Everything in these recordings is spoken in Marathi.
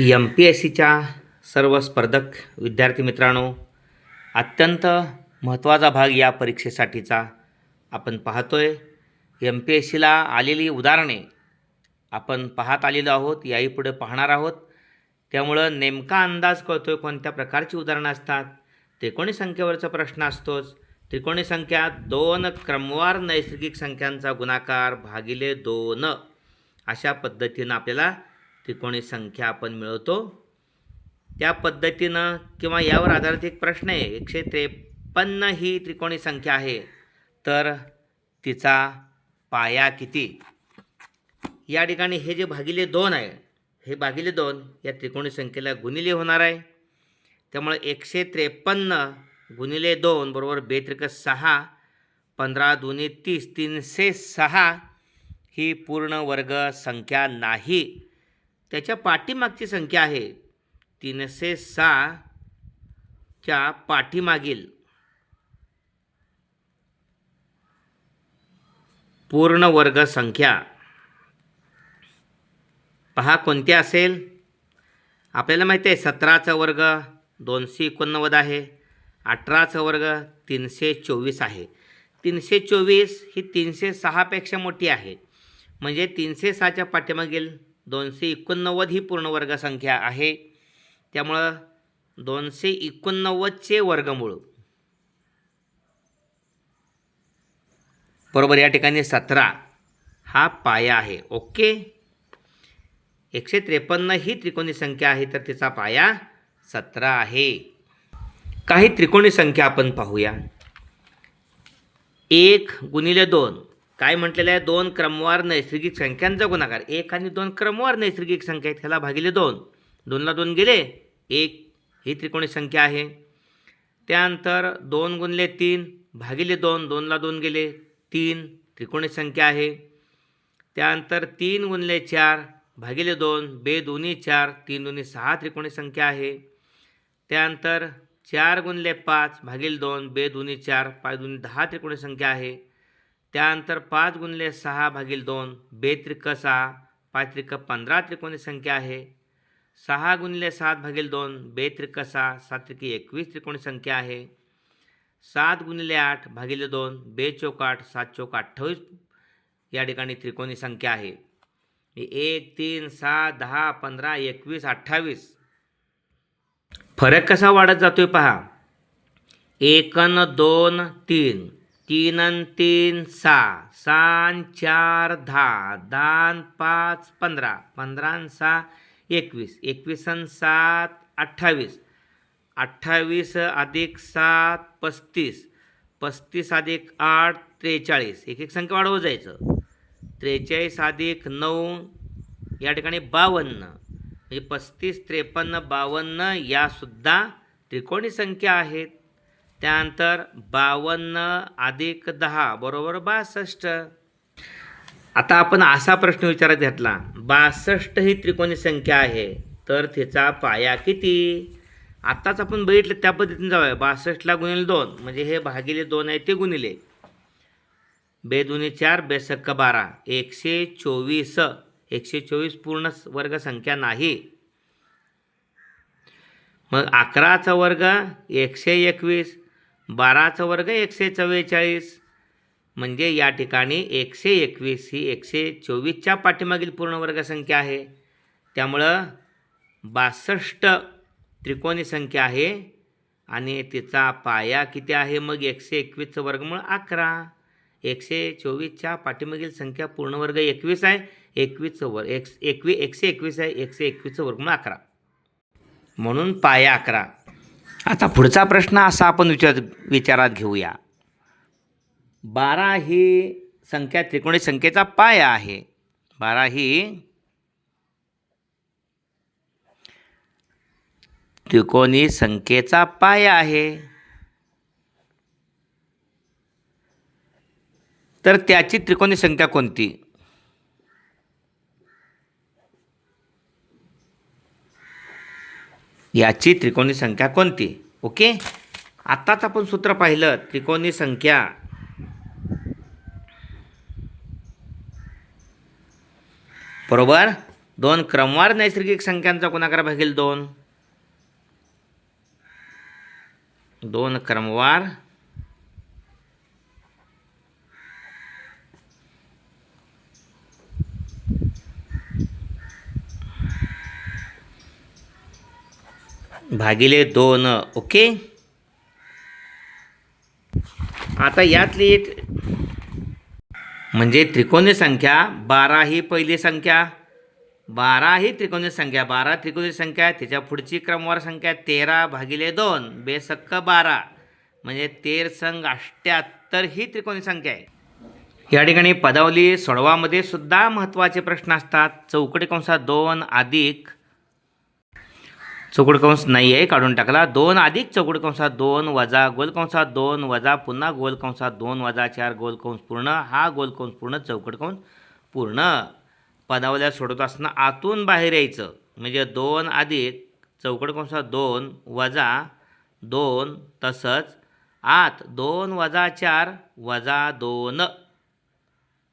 एम पी एस सीच्या सर्व स्पर्धक विद्यार्थी मित्रांनो अत्यंत महत्त्वाचा भाग या परीक्षेसाठीचा आपण पाहतोय. एम पी एस सीला आलेली उदाहरणे आपण पाहत आलेलो आहोत याही पुढे पाहणार आहोत. त्यामुळं नेमका अंदाज कळतोय कोणत्या प्रकारची उदाहरणं असतात त्रिकोणी संख्येवरचा प्रश्न असतोच. त्रिकोणी संख्या दोन क्रमवार नैसर्गिक संख्यांचा गुणाकार भागिले दोन अशा पद्धतीनं आपल्याला त्रिकोणी संख्या आपण मिळवतो. त्या पद्धतीनं किंवा यावर आधारित एक प्रश्न आहे. एकशे त्रेपन्न ही त्रिकोणी संख्या आहे. तर तिचा पाया किती? या ठिकाणी हे जे भागिले दोन आहे हे भागिले दोन या त्रिकोणी संख्येला गुणिले होणार आहे. त्यामुळे एकशे त्रेपन्न गुणिले दोन बरोबर बेत्रिक सहा पंधरा दोन्ही तीस तीनशे सहा ही पूर्ण वर्ग संख्या नाही. त्याच्या पाठीमागची संख्या आहे. तीनशे सहाच्या पाठीमागील. पूर्ण वर्ग संख्या. पहा कोणती असेल? आपल्याला माहिती आहे सतराचा वर्ग दोनशे एकोणनव्वद आहे. अठराचा वर्ग तीनशे चोवीस आहे. तीनशे चोवीस ही तीनशे सहापेक्षा मोठी आहे. म्हणजे तीनशे सहाच्या पाठीमागील दोनशे एकोणनव्वद ही पूर्ण वर्ग संख्या आहे. त्यामुळं दोनशे एकोणनव्वदचे वर्गमूळ. बरोबर या ठिकाणी सतरा हा पाया आहे. ओके? एकशे त्रेपन्न ही त्रिकोणी संख्या आहे तर तिचा पाया सतरा आहे. काही त्रिकोणी संख्या आपण पाहूया. एक गुणिले दोन. काय म्हटलेलं आहे? दोन क्रमवार नैसर्गिक संख्यांचा गुणाकार एक आणि दोन क्रमवार नैसर्गिक संख्या आहेत. ह्याला भागिले दोन. दोनला दोन गेले. एक. ही त्रिकोणी संख्या आहे. त्यानंतर दोन गुणले तीन भागिले दोन. दोनला दोन गेले. तीन. त्रिकोणी संख्या आहे. त्यानंतर तीन गुणले चार भागिले दोन. बे दोन्ही चार. तीन दोन्ही सहा त्रिकोणी संख्या आहे. त्यानंतर चार गुणले पाच भागिले दोन. बे दोन्ही चार. पाच दोन्ही दहा त्रिकोणी संख्या आहे. त्यानंतर पाच गुणले सहा भागील दोन बेत्रिक सहा पाचत्रिक पंधरा त्रिकोणी संख्या आहे. सहा गुणले सात भागील दोन बेत्रिक सहा सातत्रिकी एकवीस त्रिकोणी संख्या आहे. सात गुणिले आठ भागिले दोन बे चौक आठ सात चौक अठ्ठावीस या ठिकाणी त्रिकोणी संख्या आहे. एक तीन सहा दहा पंधरा एकवीस अठ्ठावीस. फरक कसा वाढत जातोय पहा. एकन दोन तीन. तीन तीन सहा. सहा चार दहा. दहा पाच पंधरा. पंधरा सहा एकवीस. एकवीसन सात अठ्ठावीस. अठ्ठावीस अधिक सात पस्तीस. पस्तीस अधिक आठ त्रेचाळीस. एक एक संख्या वाढवत जायचं. त्रेचाळीस अधिक नऊ या ठिकाणी बावन्न. म्हणजे पस्तीस त्रेपन्न बावन्न यासुद्धा त्रिकोणी संख्या आहेत. त्यानंतर बावन्न अधिक दहा बरोबर बासष्ट. आता आपण असा प्रश्न विचारात घेतला बासष्ट ही त्रिकोणी संख्या आहे तर तिचा पाया किती? आत्ताच आपण बघितलं त्या पद्धतीने जाऊया. बासष्टला गुणिले दोन म्हणजे हे भागिले दोन आहे ते गुणिले. बेदुनी चार बेसक्क बारा. एकशे चोवीस एकशे चोवीस पूर्ण वर्ग संख्या नाही. मग अकराचा वर्ग एकशे एकवीस बाराचा वर्ग एकशे चव्वेचाळीस. म्हणजे या ठिकाणी एकशे एकवीस ही एकशे चोवीसच्या पाठीमागील पूर्ण वर्गसंख्या आहे. त्यामुळं बासष्ट त्रिकोणी संख्या आहे. आणि तिचा पाया किती आहे? मग एकशे एकवीसचं वर्गमूळ अकरा. एकशे चोवीसच्या पाठीमागील संख्या पूर्ण वर्ग एकवीस आहे. एकवीसचं वर्ग एक एकवी एकशे एकवीस आहे. एकशे एकवीसचं वर्गमूळ अकरा. म्हणून पाया अकरा. आता पुढचा प्रश्न असा आपण विचार विचारात घेऊया. बारा ही संख्या त्रिकोणी संख्येचा पाया आहे. बारा ही त्रिकोणी संख्येचा पाया आहे. तर त्याची त्रिकोणी संख्या कोणती? याची त्रिकोणी संख्या कोणती? ओके? आत्ताच आपण सूत्र पाहिलं त्रिकोणी संख्या. बरोबर? दोन क्रमवार नैसर्गिक संख्यांचा गुणाकार भागील दोन. दोन क्रमवार भागिले दोन ओके? आता यातली एक म्हणजे त्रिकोणी संख्या बारा ही पहिली संख्या. बारा ही त्रिकोणी संख्या बारा त्रिकोणी संख्या त्याच्या पुढची क्रमवार संख्या तेरा भागिले दोन बेसक्क बारा. म्हणजे तेर संघ अष्ट्याहत्तर ही त्रिकोणी संख्या आहे. या ठिकाणी पदावली सोडवामध्ये सुद्धा महत्त्वाचे प्रश्न असतात. चौकटी कंसात दोन अधिक चौकडकंस नाही आहे काढून टाकला. दोन अधिक चौकट कंसात दोन वजा गोल कंसात दोन वजा पुन्हा गोल कंसात दोन वजा चार गोल कंस पूर्ण. हा गोल कंस पूर्ण चौकट कंस पूर्ण. पदावल्या सोडत असताना आतून बाहेर यायचं. म्हणजे दोन अधिक चौकट कंसात दोन वजा दोन तसंच आत दोन वजा चार वजा दोन.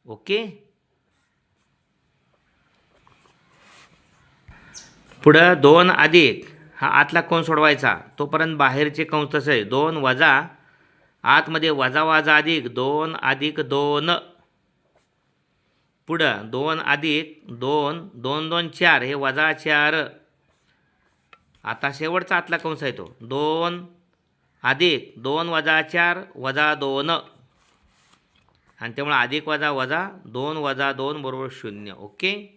ओके? पुढं दोन अधिक. हा आतला कंस सोडवायचा? तोपर्यंत बाहेरचे कंस तसे. आहे दोन वजा आतमध्ये वजा वजा अधिक. दोन अधिक दोन. पुढं दोन अधिक दोन. दोन दोन चार. हे वजा चार. आता शेवटचा आतला कंस आहे तो. दोन अधिक दोन वजा चार वजा दोन. आणि त्यामुळे अधिक वजा वजा दोन वजा दोन बरोबर शून्य. ओके?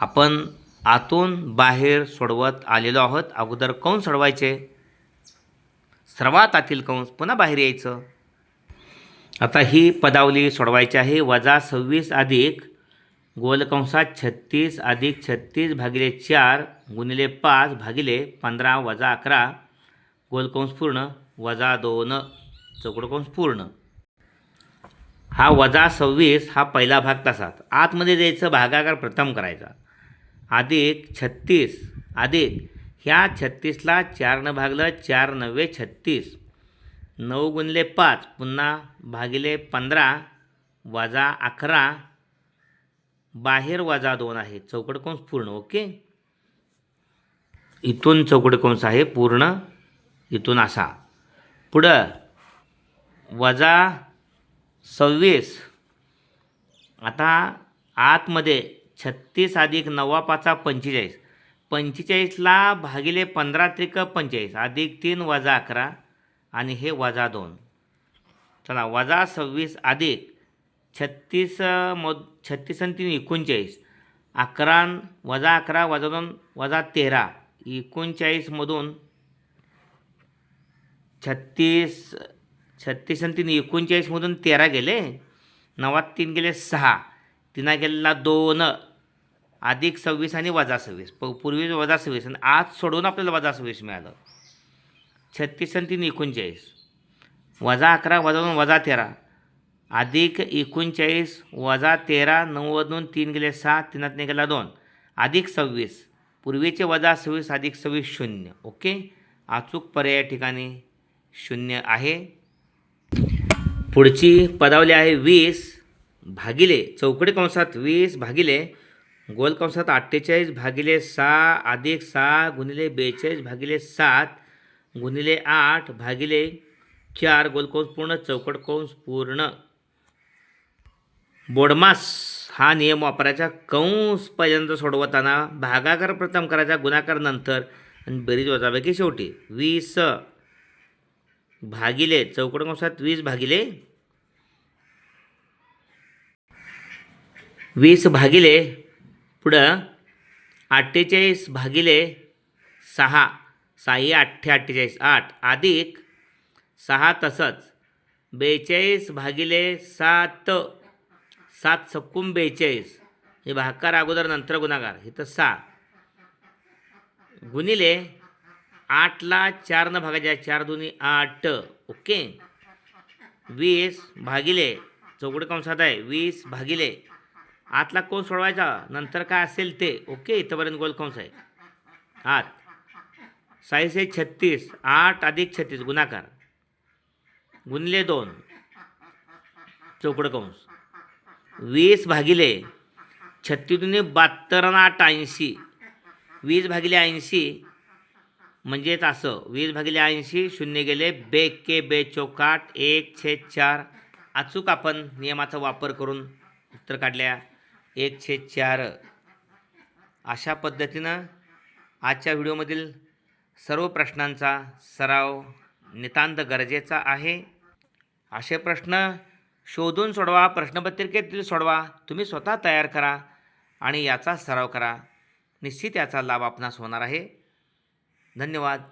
आपण आतून बाहेर सोडवत आलेलो आहोत. अगोदर कंस सोडवायचे. सर्वात आतील कंस पुन्हा बाहेर यायचं. आता ही पदावली सोडवायची आहे. वजा सव्वीस अधिक गोलकंसात छत्तीस अधिक छत्तीस भागिले चार गुणिले पाच भागिले पंधरा वजा अकरा. गोलकंस पूर्ण. वजा दोन. चौकडकंस पूर्ण. हा वजा सव्वीस हा पहिला भाग तसाच. आतमध्ये जायचं भागाकार प्रथम करायचा. अधिक छत्तीस. अधिक. ह्या छत्तीसला चारनं भागलं चार नव्वे छत्तीस. नऊ गुणले पाच पुन्हा भागिले पंधरा वजा अकरा. बाहेर वजा दोन आहे. चौकट कंस पूर्ण ओके? इथून चौकट कंस आहे पूर्ण इथून असा. पुढं वजा सव्वीस. आता आतमध्ये छत्तीस अधिक नवा पाचा पंचेचाळीस. पंचेचाळीसला भागिले पंधरा त्रिक पंचेचाळीस. अधिक तीन वजा अकरा आणि हे वजा दोन. चला वजा सव्वीस अधिक छत्तीस मध छत्तीस आणि तीन एकोणचाळीस. अकरा वजा अकरा वजा दोन वजा तेरा. एकोणचाळीसमधून छत्तीस छत्तीस आणि तीन एकोणचाळीसमधून तेरा गेले. नवात तीन गेले सहा. तिना गेलेला दोन. अधिक सव्वीस आणि वजा सव्वीस. प पूर्वी वजा सव्वीस आणि आज सोडून आपल्याला वजा सव्वीस मिळालं. छत्तीस आणि तीन एकोणचाळीस. वजा अकरा वजा दोन वजा तेरा. अधिक एकोणचाळीस वजा तेरा नव्वदून तीन गेले सहा तिनात गेला दोन. अधिक सव्वीस. पूर्वीचे वजा सव्वीस अधिक सव्वीस शून्य. ओके? अचूक पर्याय ठिकाणी शून्य आहे. पुढची पदावली आहे वीस भागिले चौकडी कंसात वीस भागिले गोल कंसात अठ्ठेचाळीस भागिले सहा अधिक सहा गुणिले बेचाळीस भागिले सात गुणिले आठ भागिले चार गोलकंस पूर्ण चौकट कंस पूर्ण. बोडमास हा नियम वापरायचा. कंस पर्यंत सोडवताना भागाकार प्रथम करायचा गुणाकार नंतर आणि बेरीज वजापैकी शेवटी. वीस भागिले चौकट कंसात वीस भागिले वीस भागिले पुढं अठ्ठेचाळीस भागिले सहा सहाही अठ्ठे अठ्ठेचाळीस आठ. अधिक सहा तसंच. बेचाळीस भागिले सात सात सक्कुम बेचाळीस. हे भाकार अगोदर नंतर गुणाकार. इथं सहा. गुणिले आठला चारनं भागायच्या चार दोन्ही आठ. ओके? वीस भागिले चौकड कंसात आहे? वीस भागिले आतला कोण सोडवायचा? नंतर काय असेल ते. ओके इथंपर्यंत गोल कंस आहे आत. साईसे छत्तीस. आठ अधिक छत्तीस गुणाकार. गुणले दोन. चौकड कंस वीस भागिले छत्तीस बहात्तर आणि आठ ऐंशी. वीस भागिले ऐंशी म्हणजेच असं. वीस भागिले ऐंशी शून्य गेले बे के बे चौकाट एक छेद चार. अचूक आपण नियमाचा वापर करून उत्तर काढल्या. एक चार. अशा पद्धतीनं आजच्या व्हिडिओमधील सर्व प्रश्नांचा सराव नितांत गरजेचा आहे. असे प्रश्न शोधून सोडवा प्रश्नपत्रिकेतील सोडवा तुम्ही स्वतः तयार करा आणि याचा सराव करा. निश्चित याचा लाभ आपणास होणार आहे. धन्यवाद.